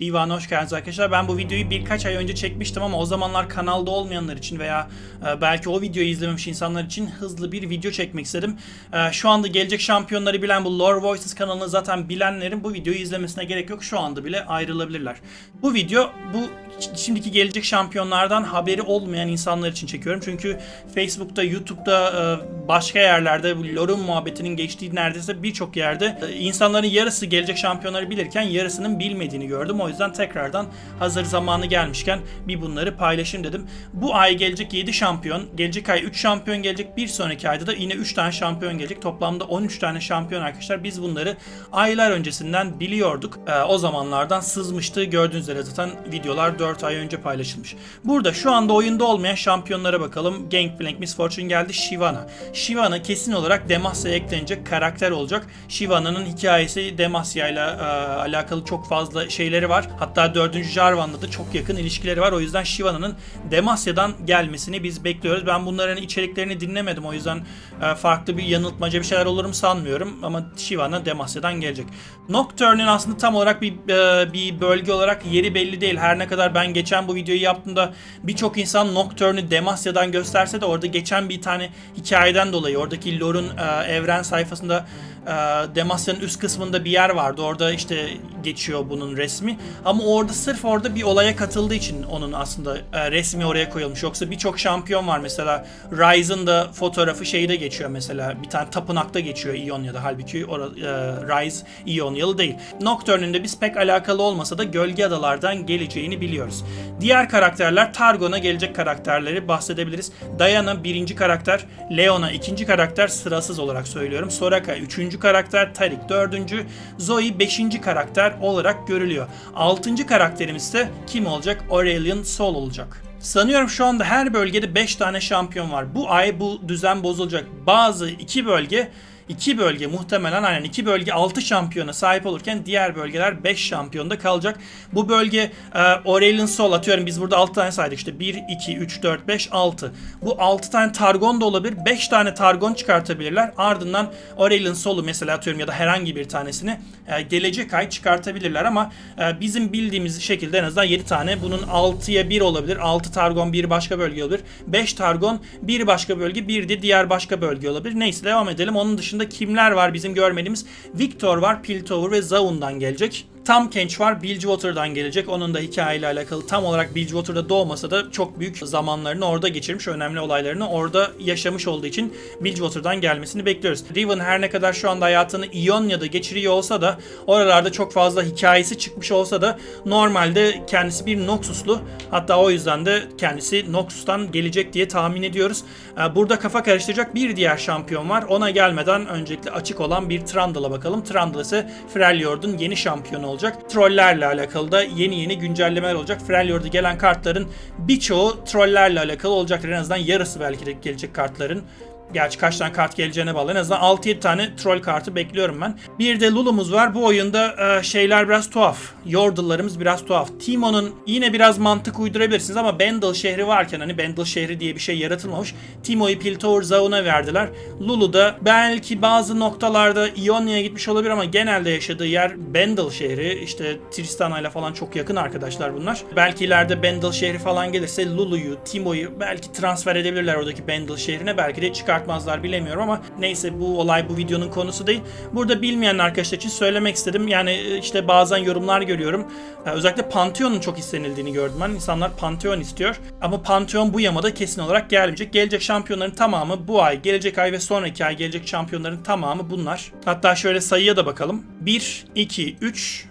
Divan hoş geldiniz arkadaşlar. Ben bu videoyu birkaç ay önce çekmiştim ama o zamanlar kanalda olmayanlar için veya e, belki o videoyu izlememiş insanlar için hızlı bir video çekmek istedim. E, şu anda gelecek şampiyonları bilen bu Lore Voices kanalını zaten bilenlerin bu videoyu izlemesine gerek yok. Şu anda bile ayrılabilirler. Bu video bu şimdiki gelecek şampiyonlardan haberi olmayan insanlar için çekiyorum. Çünkü Facebook'ta, YouTube'da, e, başka yerlerde bu Lore'un muhabbetinin geçtiği neredeyse birçok yerde insanların yarısı gelecek şampiyonları bilirken yarısının bilmediğini gördüm. O yüzden tekrardan hazır zamanı gelmişken bir bunları paylaşayım dedim. Bu ay gelecek 7 şampiyon, gelecek ay 3 şampiyon gelecek. Bir sonraki ayda da yine 3 tane şampiyon gelecek. Toplamda 13 tane şampiyon arkadaşlar. Biz bunları aylar öncesinden biliyorduk. Ee, o zamanlardan sızmıştı. Gördüğünüz üzere zaten videolar 4 ay önce paylaşılmış. Burada şu anda oyunda olmayan şampiyonlara bakalım. Gangplank Miss Fortune geldi. Shyvana. Shyvana kesin olarak Demacia'ya eklenecek karakter olacak. Shyvana'nın hikayesi Demacia ile alakalı çok fazla şeyleri var. Hatta 4. Jarvan'la da çok yakın ilişkileri var. O yüzden Shyvana'nın Demacia'dan gelmesini biz bekliyoruz. Ben bunların içeriklerini dinlemedim. O yüzden e, farklı bir yanıltmaca bir şeyler olurum sanmıyorum. Ama Shyvana Demacia'dan gelecek. Nocturne'in aslında tam olarak bir e, bir bölge olarak yeri belli değil. Her ne kadar ben geçen bu videoyu yaptığımda birçok insan Nocturne'ü Demacia'dan gösterse de orada geçen bir tane hikayeden dolayı oradaki lore'un e, evren sayfasında e, Demacia'nın üst kısmında bir yer vardı. Orada işte geçiyor bunun resmi. Ama orada sırf orada bir olaya katıldığı için onun aslında e, resmi oraya koyulmuş. Yoksa birçok şampiyon var mesela. Ryze'ın da fotoğrafı şeyde geçiyor mesela. Bir tane tapınakta geçiyor İonya'da. Halbuki ora, e, Ryze İonyalı değil. Nocturne'ün de biz pek alakalı olmasa da Gölge Adalardan geleceğini biliyoruz. Diğer karakterler Targon'a gelecek karakterleri bahsedebiliriz. Diana birinci karakter, Leona ikinci karakter sırasız olarak söylüyorum. Soraka üçüncü karakter, Tarik dördüncü, Zoe beşinci karakter olarak görülüyor. Altıncı karakterimiz ise kim olacak? Aurelion Sol olacak. Sanıyorum şu anda her bölgede 5 tane şampiyon var. Bu ay bu düzen bozulacak. Bazı iki bölge iki bölge muhtemelen aynen iki bölge 6 şampiyona sahip olurken diğer bölgeler 5 şampiyonda kalacak. Bu bölge e, Aurelion Sol atıyorum biz burada 6 tane saydık işte 1, 2, 3, 4, 5, 6. Bu 6 tane Targon da olabilir 5 tane Targon çıkartabilirler ardından Aurelion Sol'u mesela atıyorum ya da herhangi bir tanesini e, gelecek ay çıkartabilirler ama e, bizim bildiğimiz şekilde en azından 7 tane bunun 6'ya 1 olabilir 6 Targon bir başka bölge olabilir 5 Targon bir başka bölge bir de diğer başka bölge olabilir. Neyse devam edelim onun dışında dışında kimler var bizim görmediğimiz? Victor var, Piltover ve Zaun'dan gelecek. Tam Kench var, Bilgewater'dan gelecek. Onun da hikayeyle alakalı tam olarak Bilgewater'da doğmasa da çok büyük zamanlarını orada geçirmiş, önemli olaylarını orada yaşamış olduğu için Bilgewater'dan gelmesini bekliyoruz. Riven her ne kadar şu anda hayatını Ionia'da geçiriyor olsa da oralarda çok fazla hikayesi çıkmış olsa da normalde kendisi bir Noxus'lu. Hatta o yüzden de kendisi Noxus'tan gelecek diye tahmin ediyoruz. Ee, burada kafa karıştıracak bir diğer şampiyon var. Ona gelmeden öncelikle açık olan bir Trundle'a bakalım. Trundle ise Freljord'un yeni şampiyonu olacak. Trollerle alakalı da yeni yeni güncellemeler olacak. Freljord'a gelen kartların birçoğu trollerle alakalı olacaktır. En azından yarısı belki de gelecek kartların. Gerçi kaç tane kart geleceğine bağlı. En azından 6-7 tane troll kartı bekliyorum ben. Bir de Lulu'muz var. Bu oyunda e, şeyler biraz tuhaf. Yordle'larımız biraz tuhaf. Timo'nun yine biraz mantık uydurabilirsiniz ama Bendel şehri varken hani Bendel şehri diye bir şey yaratılmamış. Timo'yu Piltover Zaun'a verdiler. Lulu da belki bazı noktalarda Ionia'ya gitmiş olabilir ama genelde yaşadığı yer Bendel şehri. İşte Tristana ile falan çok yakın arkadaşlar bunlar. Belki ileride Bendel şehri falan gelirse Lulu'yu, Timo'yu belki transfer edebilirler oradaki Bendel şehrine. Belki de çıkartmazlar bilemiyorum ama neyse bu olay bu videonun konusu değil. Burada bilmeyen arkadaşlar için söylemek istedim. Yani işte bazen yorumlar görüyorum. Özellikle Pantheon'un çok istenildiğini gördüm ben. İnsanlar Pantheon istiyor. Ama Pantheon bu yamada kesin olarak gelmeyecek. Gelecek şampiyonların tamamı bu ay, gelecek ay ve sonraki ay gelecek şampiyonların tamamı bunlar. Hatta şöyle sayıya da bakalım. 1, 2, 3,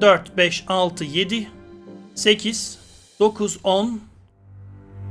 4, 5, 6, 7, 8, 9, 10,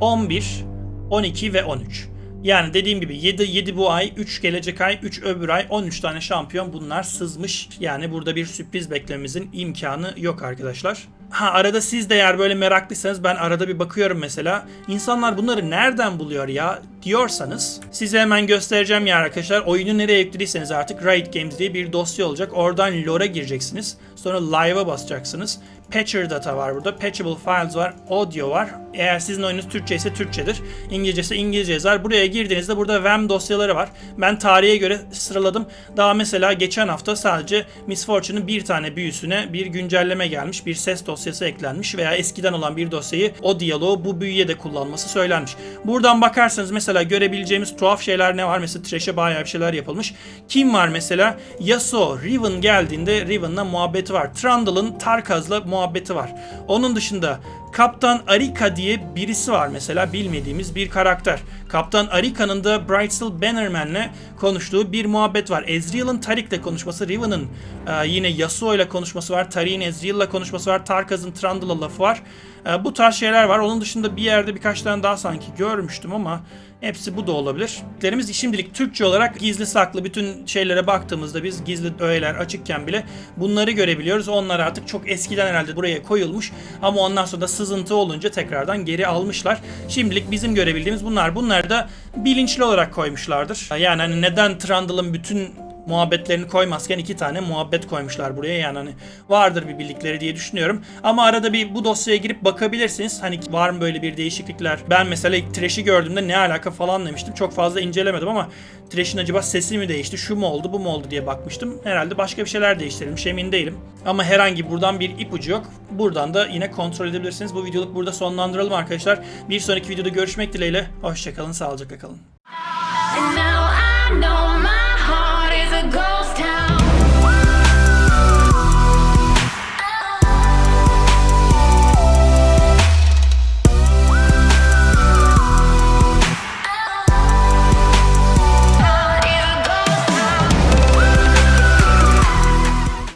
11, 12 ve 13. Yani dediğim gibi 7 7 bu ay, 3 gelecek ay, 3 öbür ay 13 tane şampiyon bunlar sızmış. Yani burada bir sürpriz beklememizin imkanı yok arkadaşlar. Ha arada siz de eğer böyle meraklıysanız ben arada bir bakıyorum mesela. İnsanlar bunları nereden buluyor ya diyorsanız size hemen göstereceğim ya arkadaşlar. Oyunu nereye yüklediyseniz artık Riot Games diye bir dosya olacak. Oradan lore'a gireceksiniz. Sonra live'a basacaksınız. Patcher data var burada. Patchable files var. Audio var. Eğer sizin oyunuz Türkçe ise Türkçedir. İngilizce ise İngilizce yazar. Buraya girdiğinizde burada WAM dosyaları var. Ben tarihe göre sıraladım. Daha mesela geçen hafta sadece Miss Fortune'ın bir tane büyüsüne bir güncelleme gelmiş. Bir ses dosyası eklenmiş veya eskiden olan bir dosyayı o diyaloğu bu büyüye de kullanması söylenmiş. Buradan bakarsanız mesela görebileceğimiz tuhaf şeyler ne var? Mesela Thresh'e bayağı bir şeyler yapılmış. Kim var mesela? Yasuo, Riven geldiğinde Riven'la muhabbeti var. Trundle'ın Tarkaz'la muhabbeti var. Onun dışında Kaptan Arika diye birisi var mesela bilmediğimiz bir karakter. Kaptan Arika'nın da Brightsel Bannerman'le konuştuğu bir muhabbet var. Ezreal'ın Tarik'le konuşması, Riven'ın e, yine Yasuo ile konuşması var. Tarik'in Ezreal'la konuşması var. Tarkaz'ın Trundle'la lafı var. E, bu tarz şeyler var. Onun dışında bir yerde birkaç tane daha sanki görmüştüm ama hepsi bu da olabilir. Derimiz şimdilik Türkçe olarak gizli saklı bütün şeylere baktığımızda biz gizli öğeler açıkken bile bunları görebiliyoruz. Onlar artık çok eskiden herhalde buraya koyulmuş ama ondan sonra da sızıntı olunca tekrardan geri almışlar. Şimdilik bizim görebildiğimiz bunlar. Bunlar da bilinçli olarak koymuşlardır. Yani hani neden Trundle'ın bütün muhabbetlerini koymazken iki tane muhabbet koymuşlar buraya yani hani vardır bir bildikleri diye düşünüyorum. Ama arada bir bu dosyaya girip bakabilirsiniz. Hani var mı böyle bir değişiklikler? Ben mesela ilk Trash'i gördüğümde ne alaka falan demiştim. Çok fazla incelemedim ama Trash'in acaba sesi mi değişti, şu mu oldu, bu mu oldu diye bakmıştım. Herhalde başka bir şeyler değiştirilmiş emin değilim. Ama herhangi buradan bir ipucu yok. Buradan da yine kontrol edebilirsiniz. Bu videoluk burada sonlandıralım arkadaşlar. Bir sonraki videoda görüşmek dileğiyle. Hoşçakalın, sağlıcakla kalın. And now I know my